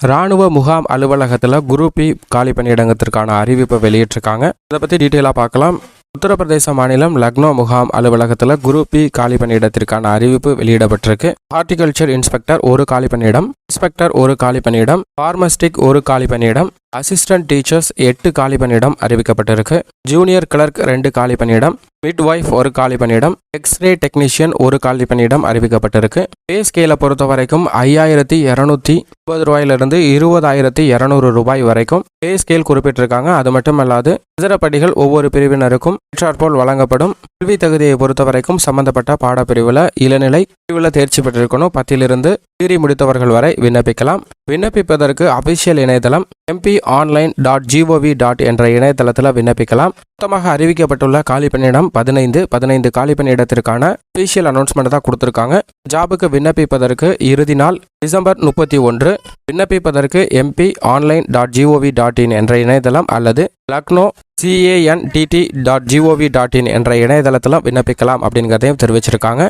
ராணுவ முகாம் அலுவலகத்தில் குரூப் பி காலி பணியிடங்கத்திற்கான அறிவிப்பை வெளியிட்டிருக்காங்க. இதை பற்றி டீட்டெயிலாக பார்க்கலாம். உத்தரப்பிரதேச மாநிலம் லக்னோ முகாம் அலுவலகத்தில் குரூப் பி காலி பணியிடத்திற்கான அறிவிப்பு வெளியிடப்பட்டிருக்கு. ஹார்டிகல்ச்சர் இன்ஸ்பெக்டர் ஒரு காலி பணியிடம் இன்ஸ்பெக்டர் ஒரு காலி பணியிடம் ஃபார்மஸ்டிக் ஒரு காலி பணியிடம் அசிஸ்டன்ட் டீச்சர்ஸ் எட்டு காலி பணியிடம் அறிவிக்கப்பட்டிருக்கு. ஜூனியர் கிளர்க் ரெண்டு காலி பணியிடம். மிட்வைஃப் ஒரு காலி பணியிடம். எக்ஸ்ரே டெக்னீஷியன் ஒரு காலி பணியிடம் அறிவிக்கப்பட்டிருக்கு. பே ஸ்கேலை பொறுத்த வரைக்கும் ஐயாயிரத்தி இரநூத்தி முப்பது ரூபாயிலிருந்து இருபதாயிரத்தி இரநூறு ரூபாய் வரைக்கும் பே ஸ்கேல் குறிப்பிட்டிருக்காங்க. அது மட்டும் அல்லாது இதர இதரப்படிகள் ஒவ்வொரு பிரிவினருக்கும் போல் வழங்கப்படும். கல்வி தகுதியை பொறுத்த வரைக்கும் சம்பந்தப்பட்ட பாடப்பிரிவில் இளநிலை பிரிவில் தேர்ச்சி பெற்றிருக்கணும். பத்திலிருந்து டிகிரி முடித்தவர்கள் வரை விண்ணப்பிக்கலாம். விண்ணப்பிப்பதற்கு அபிஷியல் இணையதளம் MP online dot G O V dot என்ற இணையதளத்தில் விண்ணப்பிக்கலாம். மொத்தமாக அறிவிக்கப்பட்டுள்ள காலி பணியிடம் பதினைந்து பதினைந்து காலி பணியிடத்திற்கான அபிஷியல் அனௌன்ஸ்மெண்ட் தான் கொடுத்துருக்காங்க. ஜாபுக்கு விண்ணப்பிப்பதற்கு இறுதி நாள் டிசம்பர் முப்பத்தி ஒன்று. விண்ணப்பிப்பதற்கு MP online dot G O V dot in என்ற இணையதளம் அல்லது Lucknow C A N T T dot G O V dot in என்ற இணையதளத்தில் விண்ணப்பிக்கலாம் அப்படிங்கிறதையும் தெரிவிச்சிருக்காங்க.